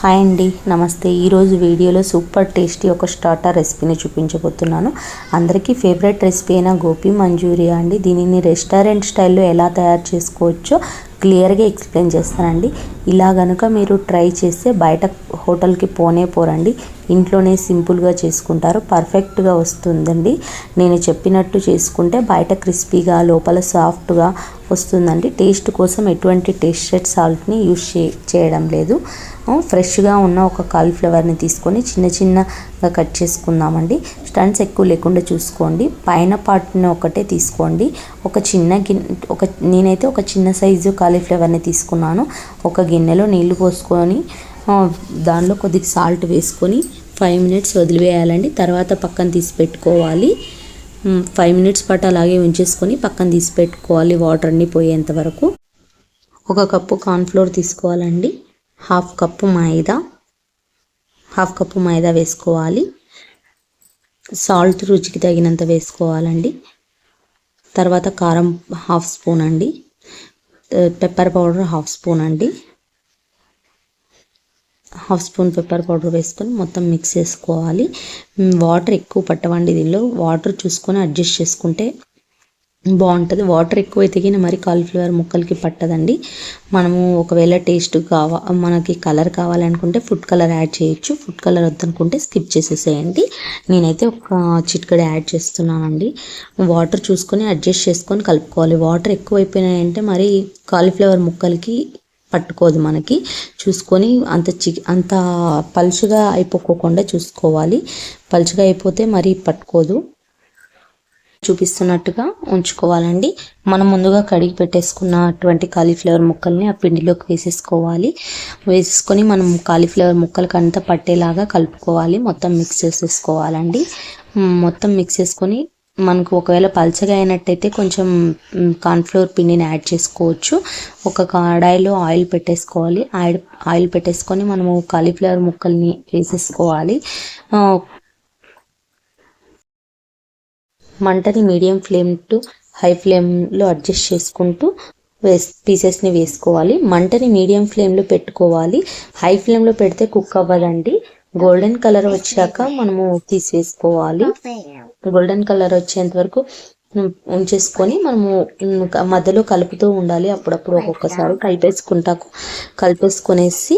Hi అండి నమస్తే. ఈరోజు వీడియోలో సూపర్ టేస్టీ ఒక స్టార్టర్ రెసిపీని చూపించబోతున్నాను. అందరికీ ఫేవరెట్ రెసిపీ అయిన గోపి మంచూరియా అండి. దీనిని రెస్టారెంట్ స్టైల్లో ఎలా తయారు చేసుకోవచ్చో క్లియర్గా ఎక్స్ప్లెయిన్ చేస్తానండి. ఇలా గనుక మీరు ట్రై చేస్తే బయట హోటల్కి పోనే పోరండి. ఇంట్లోనే సింపుల్గా చేసుకుంటారు. పర్ఫెక్ట్గా వస్తుందండి. నేను చెప్పినట్టు చేసుకుంటే బయట క్రిస్పీగా లోపల సాఫ్ట్గా వస్తుందండి. టేస్ట్ కోసం ఎటువంటి టేస్టెడ్ సాల్ట్ని యూజ్ చే చేయడం లేదు. ఫ్రెష్గా ఉన్న ఒక కాలీఫ్లవర్ని తీసుకొని చిన్న చిన్నగా కట్ చేసుకుందామండి. స్టన్స్ ఎక్కువ లేకుండా చూసుకోండి. పైన పార్ట్ని ఒకటే తీసుకోండి. ఒక చిన్న గిన్నె ఒక నేనైతే ఒక చిన్న సైజు కాలీఫ్లవర్ని తీసుకున్నాను. ఒక గిన్నెలో నీళ్ళు పోసుకొని దానిలో కొద్దిగా సాల్ట్ వేసుకొని ఫైవ్ మినిట్స్ వదిలివేయాలండి. తర్వాత పక్కన తీసి పెట్టుకోవాలి. ఫైవ్ మినిట్స్ పాటు అలాగే ఉంచేసుకొని పక్కన తీసి పెట్టుకోవాలి వాటర్ అన్నీ పోయేంత వరకు. ఒక కప్పు కార్న్ఫ్లోర్ తీసుకోవాలండి. Half cup maida. Half cup maida వేసుకోవాలి. సాల్ట్ రుచికి తగినంత వేసుకోవాలండి. తర్వాత కారం హాఫ్ స్పూన్ అండి. పెప్పర్ పౌడర్ హాఫ్ స్పూన్ అండి. హాఫ్ స్పూన్ పెప్పర్ పౌడర్ వేసుకొని మొత్తం మిక్స్ చేసుకోవాలి. వాటర్ ఎక్కువ పట్టవండి దీనిలో. వాటర్ చూసుకొని అడ్జస్ట్ చేసుకుంటే బాగుంటుంది. వాటర్ ఎక్కువ ఎతికిన మరి కాలీఫ్లవర్ ముక్కలకి పట్టదండి. మనము ఒకవేళ టేస్ట్ కావా మనకి కలర్ కావాలనుకుంటే ఫుడ్ కలర్ యాడ్ చేయొచ్చు. ఫుడ్ కలర్ వద్దనుకుంటే స్కిప్ చేసేసేయండి. నేనైతే ఒక చిట్కడ యాడ్ చేస్తున్నానండి. వాటర్ చూసుకొని అడ్జస్ట్ చేసుకొని కలుపుకోవాలి. వాటర్ ఎక్కువ అయిపోయినాయంటే మరి కాలీఫ్లవర్ ముక్కలకి పట్టుకోదు మనకి. చూసుకొని అంత చి అంత పలుచుగా అయిపోకోకుండా చూసుకోవాలి. పలుచుగా అయిపోతే మరి పట్టుకోదు. చూపిస్తున్నట్టుగా ఉంచుకోవాలండి. మనం ముందుగా కడిగి పెట్టేసుకున్నటువంటి కాలీఫ్లవర్ ముక్కల్ని ఆ పిండిలోకి వేసేసుకోవాలి. వేసేసుకొని మనం కాలీఫ్లవర్ ముక్కలకి అంతా పట్టేలాగా కలుపుకోవాలి. మొత్తం మిక్స్ చేసేసుకోవాలండి. మొత్తం మిక్స్ చేసుకొని మనకు ఒకవేళ పల్చగా అయినట్టయితే కొంచెం మ్, కార్న్ఫ్లోర్ పిండిని యాడ్ చేసుకోవచ్చు. ఒక కడాయిలో ఆయిల్ పెట్టేసుకోవాలి. ఆయిల్ ఆయిల్ పెట్టేసుకొని మనము కాలీఫ్లవర్ ముక్కల్ని వేసేసుకోవాలి ఆ, మంటని మీడియం ఫ్లేమ్ టు హై ఫ్లేమ్లో అడ్జస్ట్ చేసుకుంటూ వేస్ పీసెస్ని వేసుకోవాలి. మంటని మీడియం ఫ్లేమ్లో పెట్టుకోవాలి. హై ఫ్లేమ్లో పెడితే కుక్ అవ్వదండి. గోల్డెన్ కలర్ వచ్చాక మనము తీసేసుకోవాలి. గోల్డెన్ కలర్ వచ్చేంత వరకు ఉంచేసుకొని మనము మధ్యలో కలుపుతూ ఉండాలి. అప్పుడప్పుడు ఒక్కొక్కసారి కలిపేసుకుంటా కలిపేసుకొనేసి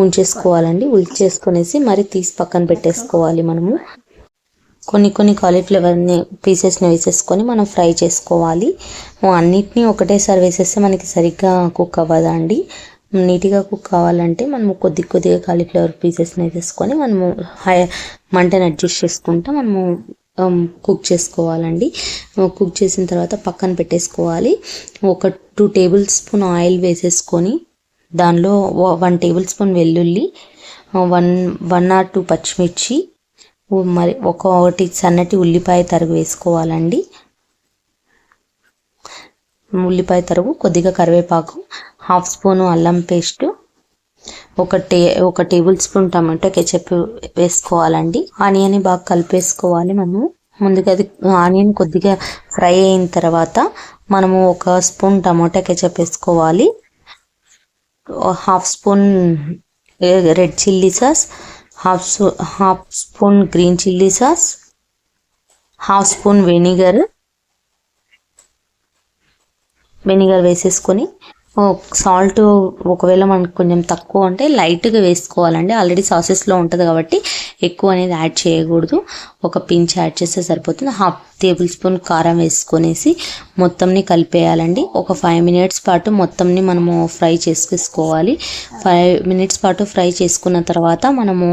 ఉంచేసుకోవాలండి. ఉల్చేసుకునేసి మరి తీసి పక్కన పెట్టేసుకోవాలి మనము. కొన్ని కొన్ని కాలీఫ్లవర్ని పీసెస్ని వేసేసుకొని మనం ఫ్రై చేసుకోవాలి. అన్నిటినీ ఒకటేసారి వేసేస్తే మనకి సరిగ్గా కుక్ అవ్వదండి. నీట్గా కుక్ కావాలంటే మనము కొద్ది కొద్దిగా కాలీఫ్లవర్ పీసెస్ని వేసేసుకొని మనము హై మంటని అడ్జస్ట్ చేసుకుంటా మనము కుక్ చేసుకోవాలండి. కుక్ చేసిన తర్వాత పక్కన పెట్టేసుకోవాలి. ఒక టూ టేబుల్ స్పూన్ ఆయిల్ వేసేసుకొని దానిలో వన్ టేబుల్ స్పూన్ వెల్లుల్లి వన్ వన్ ఆర్ టూ పచ్చిమిర్చి మరి ఒకటి సన్నటి ఉల్లిపాయ తరుగు వేసుకోవాలండి. ఉల్లిపాయ తరుగు కొద్దిగా కరివేపాకు హాఫ్ స్పూను అల్లం పేస్ట్ ఒక టే ఒక టేబుల్ స్పూన్ టమాటో కెచప్ వేసుకోవాలండి. ఆనియన్ బాగా కలిపేసుకోవాలి మనము. ముందుగా అది ఆనియన్ కొద్దిగా ఫ్రై అయిన తర్వాత మనము ఒక స్పూన్ టమాటా కెచప్ వేసుకోవాలి. Half spoon red chilli sauce half స్పూ- half spoon green chilli sauce half spoon vinegar. Vinegar వేసేసుకొని సాల్ట్ ఒకవేళ మనకు కొంచెం తక్కువ అంటే లైట్గా వేసుకోవాలండి. ఆల్రెడీ సాసెస్లో ఉంటుంది కాబట్టి ఎక్కువ అనేది యాడ్ చేయకూడదు. ఒక పించ్ యాడ్ చేస్తే సరిపోతుంది. హాఫ్ టేబుల్ స్పూన్ కారం వేసుకొనేసి మొత్తంని కలిపేయాలండి. ఒక ఫైవ్ మినిట్స్ పాటు మొత్తంని మనము ఫ్రై చేసుకోవాలి. ఫైవ్ మినిట్స్ పాటు ఫ్రై చేసుకున్న తర్వాత మనము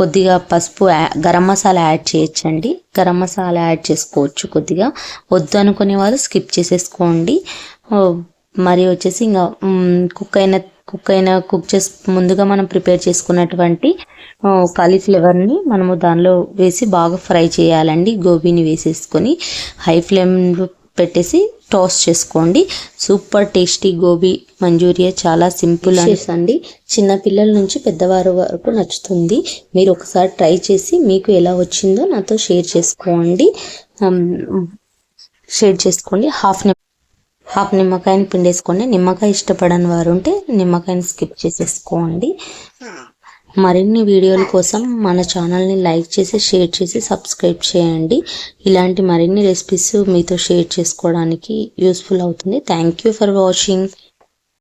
కొద్దిగా పసుపు గరం మసాలా యాడ్ చేయొచ్చండి. గరం మసాలా యాడ్ చేసుకోవచ్చు కొద్దిగా. వద్దు అనుకునే వాళ్ళు స్కిప్ చేసేసుకోండి. మరి వచ్చేసి ఇంకా కుక్ అయిన కుక్ అయిన కుక్ చేసి ముందుగా మనం ప్రిపేర్ చేసుకున్నటువంటి కాలీఫ్లవర్ని మనము దానిలో వేసి బాగా ఫ్రై చేయాలండి. గోబీని వేసేసుకొని హై ఫ్లేమ్లో పెట్టేసి టాస్ చేసుకోండి. సూపర్ టేస్టీ గోబీ మంచూరియా చాలా సింపుల్ అండి చిన్న పిల్లల నుంచి పెద్దవారు వరకు నచ్చుతుంది. మీరు ఒకసారి ట్రై చేసి మీకు ఎలా వచ్చిందో నాతో షేర్ చేసుకోండి. షేర్ చేసుకోండి. హాఫ్ హాఫ్ నిమ్మకాయని పిండేసుకోండి. నిమ్మకాయ ఇష్టపడని వారు ఉంటే నిమ్మకాయని స్కిప్ చేసేసుకోండి. మరిన్ని వీడియోల కోసం మన ఛానల్ని లైక్ చేసి షేర్ చేసి సబ్స్క్రైబ్ చేయండి. ఇలాంటి మరిన్ని రెసిపీస్ మీతో షేర్ చేసుకోవడానికి యూస్ఫుల్ అవుతుంది. Thank you for watching.